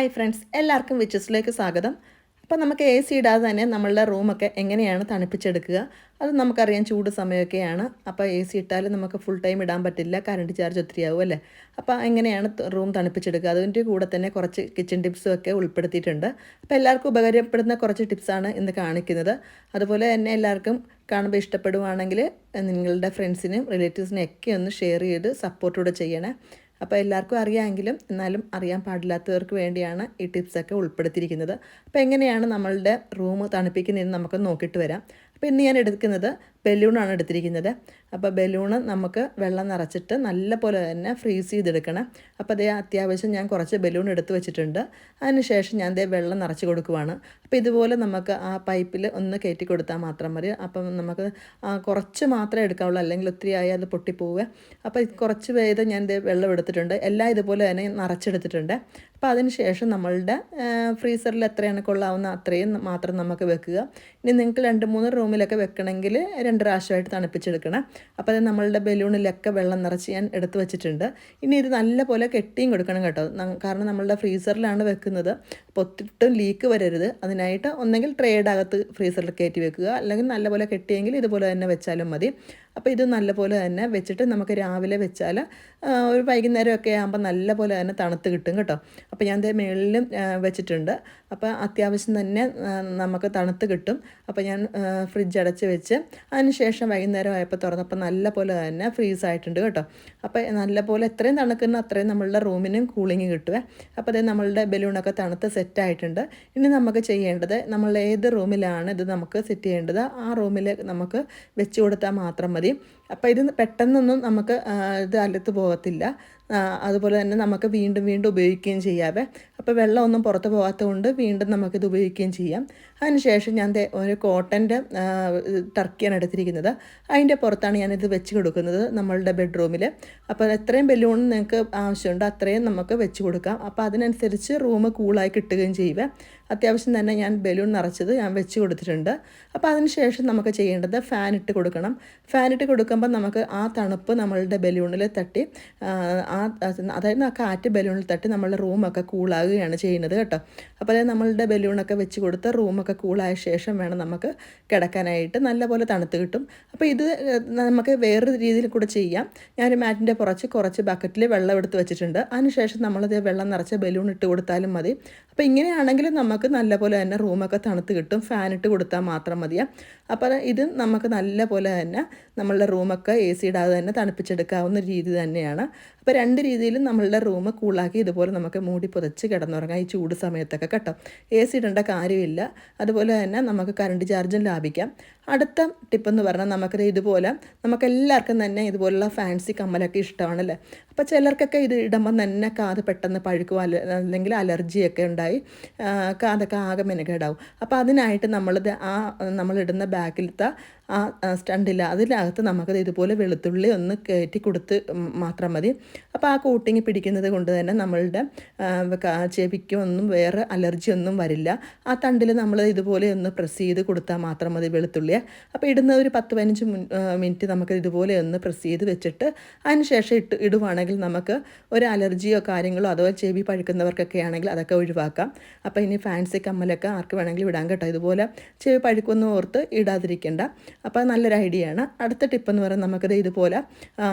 Hi friends എല്ലാവർക്കും വിച്ചസിലേക്ക് സ്വാഗതം. അപ്പോൾ നമുക്ക് എ സി ഇടാതെ തന്നെ നമ്മളുടെ റൂമൊക്കെ എങ്ങനെയാണ് തണുപ്പിച്ചെടുക്കുക? അത് നമുക്കറിയാം ചൂട് സമയമൊക്കെയാണ്. അപ്പോൾ എ സി ഇട്ടാൽ നമുക്ക് ഫുൾ ടൈം ഇടാൻ പറ്റില്ല കറണ്ട് ചാർജ് ഒത്തിരി ആവും അല്ലേ? അപ്പോൾ എങ്ങനെയാണ് റൂം തണുപ്പിച്ചെടുക്കുക? അതിന്റെ കൂടെ തന്നെ കുറച്ച് കിച്ചൺ ടിപ്സും ഒക്കെ ഉൾപ്പെടുത്തിയിട്ടുണ്ട്. അപ്പോൾ എല്ലാവർക്കും ഉപകാരപ്പെടുന്ന കുറച്ച് ടിപ്സാണ് ഇന്ന് കാണിക്കുന്നത്. അതുപോലെ തന്നെ എല്ലാവർക്കും കാണുമ്പോൾ ഇഷ്ടപ്പെടുവാണെങ്കിൽ നിങ്ങളുടെ ഫ്രണ്ട്സിനും റിലേറ്റീവ്സിനും ഒക്കെ ഒന്ന് ഷെയർ ചെയ്ത് സപ്പോർട്ടൂടെ ചെയ്യണേ. അപ്പോൾ എല്ലാവർക്കും അറിയാമെങ്കിലും എന്നാലും അറിയാൻ പാടില്ലാത്തവർക്ക് വേണ്ടിയാണ് ഈ ടിപ്സൊക്കെ ഉൾപ്പെടുത്തിയിരിക്കുന്നത്. അപ്പോൾ എങ്ങനെയാണ് നമ്മളുടെ റൂം തണുപ്പിക്കുന്നതെന്ന് നമുക്ക് നോക്കിയിട്ട് വരാം. അപ്പോൾ ഇന്ന് ഞാൻ എടുക്കുന്നത് ബലൂണാണ് എടുത്തിരിക്കുന്നത്. അപ്പോൾ ബലൂണ് നമുക്ക് വെള്ളം നിറച്ചിട്ട് നല്ല പോലെ തന്നെ ഫ്രീസ് ചെയ്തെടുക്കണം. അപ്പോൾ അതേ അത്യാവശ്യം ഞാൻ കുറച്ച് ബലൂൺ എടുത്ത് വെച്ചിട്ടുണ്ട്. അതിനുശേഷം ഞാൻ ദേ വെള്ളം നിറച്ച് കൊടുക്കുവാണ്. അപ്പോൾ ഇതുപോലെ നമുക്ക് ആ പൈപ്പിൽ ഒന്ന് കയറ്റി കൊടുത്താൽ മാത്രം മതി. അപ്പം നമുക്ക് കുറച്ച് മാത്രമേ എടുക്കാവുള്ളൂ. അല്ലെങ്കിൽ ഒത്തിരി ആയി അത് പൊട്ടിപ്പോവുക. അപ്പോൾ കുറച്ച് വേദം ഞാൻ ദേ വെള്ളം എടുത്തിട്ടുണ്ട്. എല്ലാം ഇതുപോലെ തന്നെ നിറച്ചെടുത്തിട്ടുണ്ട്. അപ്പോൾ അതിനുശേഷം നമ്മളുടെ ഫ്രീസറിൽ എത്രയാണ് കൊള്ളാവുന്ന അത്രയും മാത്രം നമുക്ക് വെക്കുക. ഇനി നിങ്ങൾക്ക് രണ്ട് മൂന്ന് റൂമിലൊക്കെ വെക്കണമെങ്കിൽ രണ്ട് പ്രാവശ്യമായിട്ട് തണുപ്പിച്ചെടുക്കണം. അപ്പോൾ അത് നമ്മളുടെ ബലൂണിലൊക്കെ വെള്ളം നിറച്ച് ഞാൻ എടുത്ത് വെച്ചിട്ടുണ്ട്. ഇനി ഇത് നല്ലപോലെ കെട്ടിയും കൊടുക്കണം കേട്ടോ. കാരണം നമ്മളുടെ ഫ്രീസറിലാണ് വെക്കുന്നത്. അപ്പോൾ ഒത്തിട്ടും ലീക്ക് വരരുത്. അതിനായിട്ട് ഒന്നെങ്കിൽ ട്രേയുടെ അകത്ത് ഫ്രീസറിൽ കയറ്റി വെക്കുക. അല്ലെങ്കിൽ നല്ലപോലെ കെട്ടിയെങ്കിൽ ഇതുപോലെ തന്നെ വെച്ചാലും മതി. അപ്പോൾ ഇത് നല്ലപോലെ തന്നെ വെച്ചിട്ട് നമുക്ക് രാവിലെ വെച്ചാൽ ഒരു വൈകുന്നേരമൊക്കെ ആകുമ്പോൾ നല്ലപോലെ തന്നെ തണുത്ത് കിട്ടും കേട്ടോ. അപ്പോൾ ഞാൻ ഇതേ മേളിലും വെച്ചിട്ടുണ്ട്. അപ്പോൾ അത്യാവശ്യം തന്നെ നമുക്ക് തണുത്ത് കിട്ടും. അപ്പോൾ ഞാൻ ഫ്രിഡ്ജ് അടച്ച് വെച്ച് അതിനുശേഷം വൈകുന്നേരം ആയപ്പോൾ തുറന്നപ്പോൾ നല്ലപോലെ തന്നെ ഫ്രീസ് ആയിട്ടുണ്ട് കേട്ടോ. അപ്പോൾ നല്ലപോലെ എത്രയും തണുക്കുന്ന അത്രയും നമ്മളുടെ റൂമിനും കൂളിങ് കിട്ടുവേ. അപ്പോൾ അതേ നമ്മളുടെ ബലൂണൊക്കെ തണുത്ത് സെറ്റായിട്ടുണ്ട് ഇനി നമുക്ക് ചെയ്യേണ്ടത് നമ്മൾ ഏത് റൂമിലാണ് ഇത് നമുക്ക് സെറ്റ് ചെയ്യേണ്ടത് ആ റൂമിൽ നമുക്ക് വെച്ച് കൊടുത്താൽ മാത്രം മതി. അപ്പോൾ ഇത് പെട്ടെന്നൊന്നും നമുക്ക് ഇത് അലത്ത് പോകത്തില്ല. അതുപോലെ തന്നെ നമുക്ക് വീണ്ടും വീണ്ടും ഉപയോഗിക്കുകയും ചെയ്യാവേ അപ്പോൾ വെള്ളം ഒന്നും പുറത്ത് പോകാത്തതുകൊണ്ട് വീണ്ടും നമുക്കിത് ഉപയോഗിക്കുകയും ചെയ്യാം. അതിനുശേഷം ഞാൻ ഒരു കോട്ടന്റെ ടർക്കിയാണ് എടുത്തിരിക്കുന്നത്. അതിന്റെ പുറത്താണ് ഞാനിത് വെച്ച് കൊടുക്കുന്നത് നമ്മളുടെ ബെഡ്റൂമിൽ അപ്പോൾ എത്രയും ബലൂൺ നിങ്ങൾക്ക് ആവശ്യമുണ്ട് അത്രയും നമുക്ക് വെച്ച് കൊടുക്കാം. അപ്പോൾ അതിനനുസരിച്ച് റൂം കൂളായി കിട്ടുകയും ചെയ്യുക. അത്യാവശ്യം തന്നെ ഞാൻ ബലൂൺ നിറച്ചത് ഞാൻ വെച്ച് കൊടുത്തിട്ടുണ്ട്. അപ്പോൾ അതിനുശേഷം നമുക്ക് ചെയ്യേണ്ടത് ഫാൻ ഇട്ട് കൊടുക്കണം. ഫാൻ ഇട്ട് കൊടുക്കുമ്പോൾ നമുക്ക് ആ തണുപ്പ് നമ്മളുടെ ബലൂണിൽ തട്ടി ആ അതായത് ആ കാറ്റ് ബലൂണിൽ തട്ടി നമ്മളുടെ റൂമൊക്കെ കൂളാകുകയാണ് ചെയ്യുന്നത് കേട്ടോ. അപ്പോൾ അതായത് നമ്മളുടെ ബലൂണൊക്കെ വെച്ച് കൊടുത്ത് റൂമൊക്കെ കൂളായ ശേഷം വേണം നമുക്ക് കിടക്കാനായിട്ട്. നല്ലപോലെ തണുത്ത് കിട്ടും. അപ്പോൾ ഇത് നമുക്ക് വേറൊരു രീതിയിൽ കൂടെ ചെയ്യാം. ഞാൻ മാറ്റിന്റെ പുറച്ച് കുറച്ച് ബക്കറ്റിൽ വെള്ളം എടുത്ത് വെച്ചിട്ടുണ്ട്. അതിനുശേഷം നമ്മളത് വെള്ളം നിറച്ച ബലൂൺ ഇട്ട് കൊടുത്താലും മതി. അപ്പോൾ ഇങ്ങനെയാണെങ്കിൽ നമുക്ക് നല്ലപോലെ തന്നെ റൂമൊക്കെ തണുത്ത് കിട്ടും. ഫാൻ ഇട്ട് കൊടുത്താൽ മാത്രം മതിയാ. അപ്പോൾ ഇത് നമുക്ക് നല്ലപോലെ തന്നെ നമ്മളുടെ റൂമൊക്കെ എ സി ഇടാതെ തന്നെ തണുപ്പിച്ചെടുക്കാവുന്ന രീതി തന്നെയാണ്. അപ്പോൾ രണ്ട് രീതിയിലും നമ്മളുടെ റൂം കൂളാക്കി ഇതുപോലെ നമുക്ക് മൂടി പുതച്ച് കിടന്നുറങ്ങാം. ഈ ചൂട് സമയത്തൊക്കെ കേട്ടോ. എ സി ഇടേണ്ട കാര്യമില്ല. അതുപോലെ തന്നെ നമുക്ക് കറണ്ട് ചാർജും ലാഭിക്കാം. അടുത്ത ടിപ്പെന്ന് പറഞ്ഞാൽ നമുക്ക് ഇതുപോലെ നമുക്ക് എല്ലാവർക്കും തന്നെ ഇതുപോലുള്ള ഫാൻസി കമ്മലൊക്കെ ഇഷ്ടമാണല്ലേ? അപ്പോൾ ചിലർക്കൊക്കെ ഇത് ഇടുമ്പോൾ തന്നെ കാത് പെട്ടെന്ന് പഴുക്കും അല്ല അല്ലെങ്കിൽ അലർജിയൊക്കെ ഉണ്ടായി കാതൊക്കെ ആകെ മെനുകേടാവും അപ്പോൾ അതിനായിട്ട് നമ്മളിത് ആ നമ്മളിടുന്ന ബാക്കിലത്തെ ആ സ്റ്റണ്ടില്ല. അതിനകത്ത് നമുക്കത് ഇതുപോലെ വെളുത്തുള്ളി ഒന്ന് കയറ്റി കൊടുത്ത് മാത്രം മതി. അപ്പോൾ ആ കൂട്ടിങ് പിടിക്കുന്നത് കൊണ്ട് തന്നെ നമ്മളുടെ ചെവിക്കൊന്നും വേറെ അലർജി ഒന്നും വരില്ല. ആ തണ്ടിൽ നമ്മൾ ഇതുപോലെ ഒന്ന് പ്രസ് ചെയ്ത് കൊടുത്താൽ മാത്രം മതി വെളുത്തുള്ളി അപ്പോൾ ഇടുന്ന ഒരു പത്ത് പതിനഞ്ച് മിനിറ്റ് നമുക്ക് ഇതുപോലെ ഒന്ന് പ്രസ് ചെയ്ത് വെച്ചിട്ട് അതിന് ശേഷം ഇട്ട് ഇടുവാണെങ്കിൽ നമുക്ക് ഒരു അലർജിയോ കാര്യങ്ങളോ അതോ ചെവി പഴുക്കുന്നവർക്കൊക്കെ ആണെങ്കിൽ അതൊക്കെ ഒഴിവാക്കാം. അപ്പോൾ ഇനി ഫാൻസി കമ്മലൊക്കെ ആർക്ക് വേണമെങ്കിലും ഇടാൻ കേട്ടോ. ഇതുപോലെ ചെവി പഴുക്കുന്ന ഓർത്ത് ഇടാതിരിക്കേണ്ട. അപ്പോൾ നല്ലൊരു ഐഡിയ ആണ്. അടുത്ത ടിപ്പ് എന്ന് പറയുന്നത് നമുക്കത് ഇതുപോലെ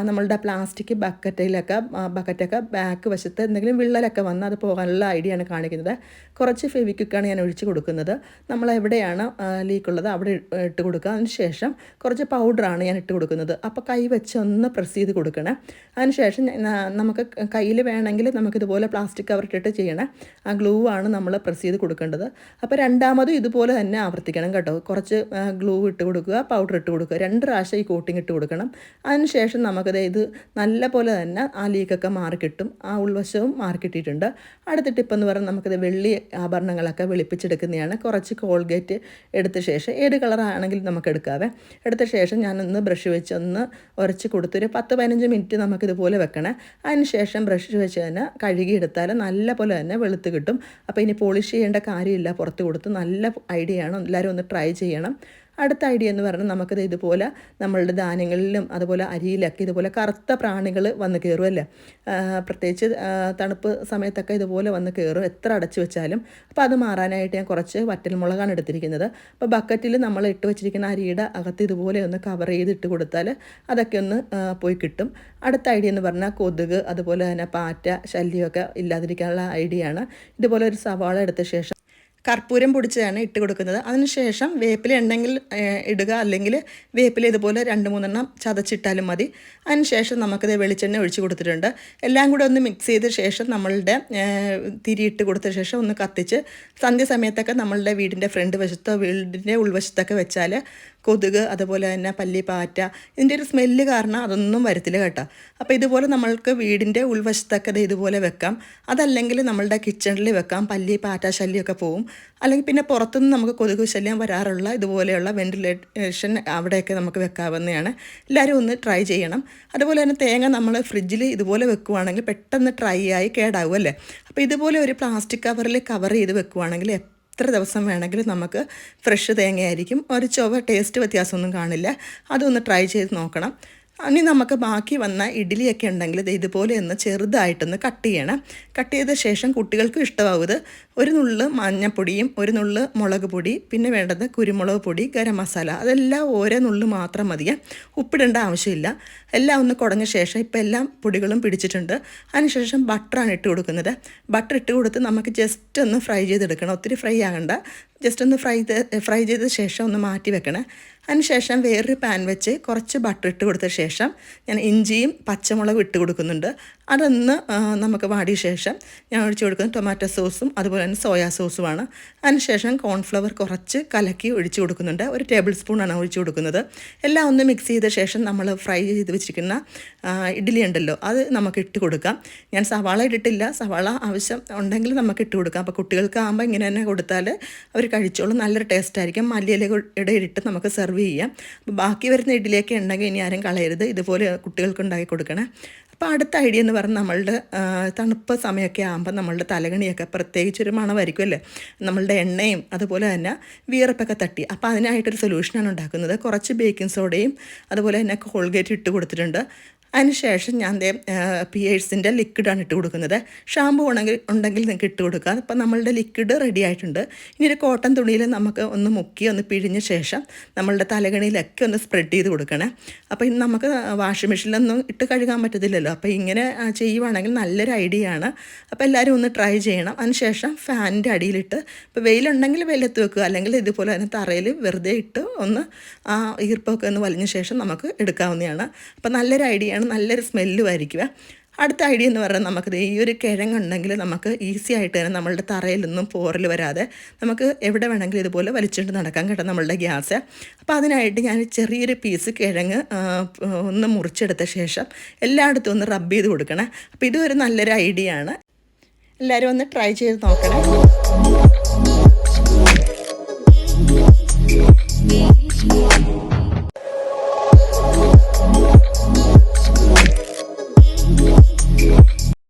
നമ്മളുടെ പ്ലാസ്റ്റിക് ബക്കറ്റിലൊക്കെ ബക്കറ്റൊക്കെ ബാക്ക് വശത്ത് എന്തെങ്കിലും വിള്ളലൊക്കെ വന്ന് അത് പോകാനുള്ള ഐഡിയ ആണ് കാണിക്കുന്നത്. കുറച്ച് ഫെവിക്വിക്കാണ് ഞാൻ ഒഴിച്ച് കൊടുക്കുന്നത്. നമ്മൾ എവിടെയാണ് ലീക്കുള്ളത് അവിടെ ഇട്ട് കൊടുക്കുക. അതിനുശേഷം കുറച്ച് പൗഡറാണ് ഞാൻ ഇട്ട് കൊടുക്കുന്നത്. അപ്പോൾ കൈ വെച്ച് ഒന്ന് പ്രസ് ചെയ്ത് കൊടുക്കണം. അതിനുശേഷം നമുക്ക് കയ്യിൽ വേണമെങ്കിൽ നമുക്കിതുപോലെ പ്ലാസ്റ്റിക് കവർ ഇട്ടിട്ട് ചെയ്യണേ. ആ ഗ്ലൂ ആണ് നമ്മൾ പ്രസ് ചെയ്ത് കൊടുക്കേണ്ടത്. അപ്പോൾ രണ്ടാമതും ഇതുപോലെ തന്നെ ആവർത്തിക്കണം കേട്ടോ. കുറച്ച് ഗ്ലൂ ഇട്ട് കൊടുക്കുക. പൗഡർ ഇട്ട് കൊടുക്കുക. രണ്ട് പ്രാവശ്യം ഈ കോട്ടിങ് ഇട്ട് കൊടുക്കണം. അതിനുശേഷം നമുക്കത് ഇത് നല്ല പോലെ തന്നെ ആ ലീക്കൊക്കെ മാറി കിട്ടും. ആ ഉൾവശവും മാറി കിട്ടിയിട്ടുണ്ട്. അടുത്ത ടിപ്പ് എന്ന് പറഞ്ഞാൽ നമുക്കത് വെള്ളി ആഭരണങ്ങളൊക്കെ വെളുപ്പിച്ചെടുക്കുന്നതാണ്. കുറച്ച് കോൾഗേറ്റ് എടുത്ത ശേഷം ഏത് കളറാണെങ്കിലും നമുക്ക് എടുക്കാവേ. എടുത്ത ശേഷം ഞാനൊന്ന് ബ്രഷ് വെച്ച് ഒന്ന് ഉരച്ച് കൊടുത്തൊരു പത്ത് പതിനഞ്ച് മിനിറ്റ് നമുക്കിതുപോലെ വെക്കണേ. അതിനുശേഷം ബ്രഷ് വെച്ച് തന്നെ കഴുകിയെടുത്താൽ നല്ല പോലെ തന്നെ വെളുത്ത് കിട്ടും. അപ്പോൾ ഇനി പോളിഷ് ചെയ്യേണ്ട കാര്യമില്ല. പുറത്ത് കൊടുത്ത് നല്ല ഐഡിയ ആണ്. എല്ലാവരും ഒന്ന് ട്രൈ ചെയ്യണം. അടുത്ത ഐഡിയ എന്ന് പറഞ്ഞാൽ നമുക്കത് ഇതുപോലെ നമ്മളുടെ ധാന്യങ്ങളിലും അതുപോലെ അരിയിലൊക്കെ ഇതുപോലെ കറുത്ത പ്രാണികൾ വന്ന് കയറുമല്ലേ പ്രത്യേകിച്ച് തണുപ്പ് സമയത്തൊക്കെ ഇതുപോലെ വന്ന് കയറും. എത്ര അടച്ചു വെച്ചാലും. അപ്പോൾ അത് മാറാനായിട്ട് ഞാൻ കുറച്ച് വറ്റൽമുളകാണ് എടുത്തിരിക്കുന്നത്. അപ്പോൾ ബക്കറ്റിൽ നമ്മൾ ഇട്ട് വെച്ചിരിക്കുന്ന അരിയുടെ അകത്ത് ഇതുപോലെ ഒന്ന് കവർ ചെയ്ത് ഇട്ട് കൊടുത്താൽ അതൊക്കെ ഒന്ന് പോയി കിട്ടും. അടുത്ത ഐഡിയ എന്ന് പറഞ്ഞാൽ കൊതുക് അതുപോലെ തന്നെ പാറ്റ ശല്യമൊക്കെ ഇല്ലാതിരിക്കാനുള്ള ഐഡിയ ആണ്. ഇതുപോലെ ഒരു സവാള എടുത്ത ശേഷം കർപ്പൂരം പൊടിച്ചതാണ് ഇട്ട് കൊടുക്കുന്നത്. അതിനുശേഷം വേപ്പില ഉണ്ടെങ്കിൽ ഇടുക. അല്ലെങ്കിൽ വേപ്പില ഇതുപോലെ രണ്ട് മൂന്നെണ്ണം ചതച്ചിട്ടാലും മതി. അതിനുശേഷം നമുക്കിത് വെളിച്ചെണ്ണ ഒഴിച്ച് കൊടുത്തിട്ടുണ്ട്. എല്ലാം കൂടെ ഒന്ന് മിക്സ് ചെയ്ത ശേഷം നമ്മളുടെ തിരിയിട്ട് കൊടുത്ത ശേഷം ഒന്ന് കത്തിച്ച് സന്ധ്യ സമയത്തൊക്കെ നമ്മളുടെ വീടിന്റെ ഫ്രണ്ട് വശത്തോ വീടിന്റെ ഉൾവശത്തൊക്കെ വെച്ചാൽ കൊതുക് അതുപോലെ തന്നെ പല്ലിപ്പാറ്റ ഇതിന്റെ ഒരു സ്മെല്ല് കാരണം അതൊന്നും വരത്തില്ല കേട്ടോ. അപ്പോൾ ഇതുപോലെ നമ്മൾക്ക് വീടിന്റെ ഉൾവശത്തൊക്കെ ഇത് ഇതുപോലെ വെക്കാം. അതല്ലെങ്കിൽ നമ്മളുടെ കിച്ചണിൽ വെക്കാം. പല്ലി പാറ്റ ശല്യമൊക്കെ പോവും. അല്ലെങ്കിൽ പിന്നെ പുറത്തുനിന്ന് നമുക്ക് കൊതുക് ശല്യം വരാറുള്ള ഇതുപോലെയുള്ള വെന്റിലേഷൻ അവിടെയൊക്കെ നമുക്ക് വെക്കാവുന്നതാണ്. എല്ലാവരും ഒന്ന് ട്രൈ ചെയ്യണം. അതുപോലെ തന്നെ തേങ്ങ നമ്മൾ ഫ്രിഡ്ജിൽ ഇതുപോലെ വെക്കുവാണെങ്കിൽ പെട്ടെന്ന് ഡ്രൈ ആയി കേടാവും അല്ലേ? അപ്പോൾ ഇതുപോലെ ഒരു പ്ലാസ്റ്റിക് കവറിൽ കവർ ചെയ്ത് വെക്കുവാണെങ്കിൽ എത്ര ദിവസം വേണമെങ്കിലും നമുക്ക് ഫ്രഷ് തേങ്ങയായിരിക്കും. ഒരു ചുവ ടേസ്റ്റ് വ്യത്യാസമൊന്നും കാണില്ല. അതൊന്ന് ട്രൈ ചെയ്ത് നോക്കണം. ഇനി നമുക്ക് ബാക്കി വന്ന ഇഡ്ഡലിയൊക്കെ ഉണ്ടെങ്കിൽ ഇത് ഇതുപോലെ ഒന്ന് ചെറുതായിട്ടൊന്ന് കട്ട് ചെയ്യണം. കട്ട് ചെയ്ത ശേഷം കുട്ടികൾക്കും ഇഷ്ടമാവും ഒരു നുള്ള് മഞ്ഞപ്പൊടിയും ഒരു നുള്ള് മുളക് പൊടി പിന്നെ വേണ്ടത് കുരുമുളക് പൊടി ഗരം മസാല. അതെല്ലാം ഓരോ നുള്ള് മാത്രം മതിയെ. ഉപ്പിടേണ്ട ആവശ്യമില്ല. എല്ലാം ഒന്ന് കുടഞ്ഞ ശേഷം ഇപ്പം എല്ലാം പൊടികളും പിടിച്ചിട്ടുണ്ട്. അതിനുശേഷം ബട്ടറാണ് ഇട്ട് കൊടുക്കുന്നത്. ബട്ടർ ഇട്ട് കൊടുത്ത് നമുക്ക് ജസ്റ്റ് ഒന്ന് ഫ്രൈ ചെയ്തെടുക്കണം. ഒത്തിരി ഫ്രൈ ആകണ്ട. ജസ്റ്റ് ഒന്ന് ഫ്രൈ ഫ്രൈ ചെയ്ത ശേഷം ഒന്ന് മാറ്റി വെക്കണം. അതിനുശേഷം വേറൊരു പാൻ വെച്ച് കുറച്ച് ബട്ടർ ഇട്ട് കൊടുത്ത ശേഷം ഞാൻ ഇഞ്ചിയും പച്ചമുളകും ഇട്ട് കൊടുക്കുന്നുണ്ട്. അതൊന്ന് നമുക്ക് വാടിയ ശേഷം ഞാൻ ഒഴിച്ചു കൊടുക്കുന്ന ടൊമാറ്റോ സോസും അതുപോലെ തന്നെ സോയാ സോസുമാണ് അതിനുശേഷം കോൺഫ്ലവർ കുറച്ച് കലക്കി ഒഴിച്ചു കൊടുക്കുന്നുണ്ട്. ഒരു ടേബിൾ സ്പൂണാണ് ഒഴിച്ചു കൊടുക്കുന്നത്. എല്ലാം ഒന്ന് മിക്സ് ചെയ്ത ശേഷം നമ്മൾ ഫ്രൈ ചെയ്ത് വെച്ചിരിക്കുന്ന ഇഡ്ഡലി ഉണ്ടല്ലോ അത് നമുക്ക് ഇട്ട് കൊടുക്കാം. ഞാൻ സവാള ഇട്ടിട്ടില്ല. സവാള ആവശ്യം ഉണ്ടെങ്കിൽ നമുക്ക് ഇട്ട് കൊടുക്കാം. അപ്പോൾ കുട്ടികൾക്ക് ആകുമ്പോൾ ഇങ്ങനെ തന്നെ കൊടുത്താൽ അവർ കഴിച്ചോളും. നല്ലൊരു ടേസ്റ്റ് ആയിരിക്കും. മല്ലിയിലയുടെ ഇട്ട് നമുക്ക് സെർവ് ചെയ്യാം അപ്പോൾ ബാക്കി വരുന്ന ഇഡ്ഡലിയൊക്കെ ഉണ്ടെങ്കിൽ ഇനി ആരും കളയരുത്. ഇതുപോലെ കുട്ടികൾക്ക് ഉണ്ടാക്കി കൊടുക്കണേ. അപ്പോൾ അടുത്ത ഐഡിയ എന്ന് പറഞ്ഞാൽ നമ്മളുടെ തണുപ്പ് സമയമൊക്കെ ആകുമ്പോൾ നമ്മളുടെ തലകണിയൊക്കെ പ്രത്യേകിച്ചൊരു മണമായിരിക്കും അല്ലേ? നമ്മളുടെ എണ്ണയും അതുപോലെ തന്നെ വിയർപ്പൊക്കെ തട്ടി. അപ്പോൾ അതിനായിട്ടൊരു സൊല്യൂഷനാണ് ഉണ്ടാക്കുന്നത്. കുറച്ച് ബേക്കിംഗ് സോഡയും അതുപോലെ തന്നെ കോൾഗേറ്റ് ഇട്ട് കൊടുത്തിട്ടുണ്ട്. അതിനുശേഷം ഞാൻ ദേ പിയേഴ്സിന്റെ ലിക്വിഡാണ് ഇട്ട് കൊടുക്കുന്നത്. ഷാമ്പു ഉണ്ടെങ്കിൽ ഉണ്ടെങ്കിൽ നിങ്ങൾക്ക് ഇട്ട് കൊടുക്കുക അപ്പം നമ്മളുടെ ലിക്വിഡ് റെഡി ആയിട്ടുണ്ട്. ഇനി ഒരു കോട്ടൺ തുണിയിൽ നമുക്ക് ഒന്ന് മുക്കി ഒന്ന് പിഴിഞ്ഞ ശേഷം നമ്മളുടെ തലകണിയിലൊക്കെ ഒന്ന് സ്പ്രെഡ് ചെയ്ത് കൊടുക്കണേ. അപ്പോൾ ഇന്ന് നമുക്ക് വാഷിംഗ് മെഷീനിലൊന്നും ഇട്ട് കഴുകാൻ പറ്റത്തില്ലല്ലോ. അപ്പോൾ ഇങ്ങനെ ചെയ്യുവാണെങ്കിൽ നല്ലൊരു ഐഡിയ ആണ്. അപ്പോൾ എല്ലാവരും ഒന്ന് ട്രൈ ചെയ്യണം. അതിനുശേഷം ഫാനിന്റെ അടിയിലിട്ട് ഇപ്പോൾ വെയിലുണ്ടെങ്കിൽ വെയിലത്ത് വെക്കുക. അല്ലെങ്കിൽ ഇതുപോലെ തന്നെ തറയിൽ വെറുതെ ഇട്ട് ഒന്ന് ആ ഈർപ്പമൊക്കെ ഒന്ന് വലിഞ്ഞ ശേഷം നമുക്ക് എടുക്കാവുന്നതാണ്. അപ്പോൾ നല്ലൊരു ഐഡിയ ആണ്. നല്ലൊരു സ്മെല്ലും ആയിരിക്കുക അടുത്ത ഐഡിയ എന്ന് പറഞ്ഞാൽ നമുക്കത് ഈ ഒരു കിഴങ്ങുണ്ടെങ്കിൽ നമുക്ക് ഈസി ആയിട്ട് തന്നെ നമ്മളുടെ തറയിലൊന്നും പോറൽ വരാതെ നമുക്ക് എവിടെ വേണമെങ്കിലും ഇതുപോലെ വലിച്ചുകൊണ്ട് നടക്കാൻ കേട്ടോ നമ്മളുടെ ഗ്യാസ്. അപ്പോൾ അതിനായിട്ട് ഞാൻ ചെറിയൊരു പീസ് കിഴങ്ങ് ഒന്ന് മുറിച്ചെടുത്ത ശേഷം എല്ലായിടത്തും ഒന്ന് റബ്ബ് ചെയ്ത് കൊടുക്കണേ. അപ്പോൾ ഇതും ഒരു നല്ലൊരു ഐഡിയ ആണ്. എല്ലാവരും ഒന്ന് ട്രൈ ചെയ്ത് നോക്കണേ.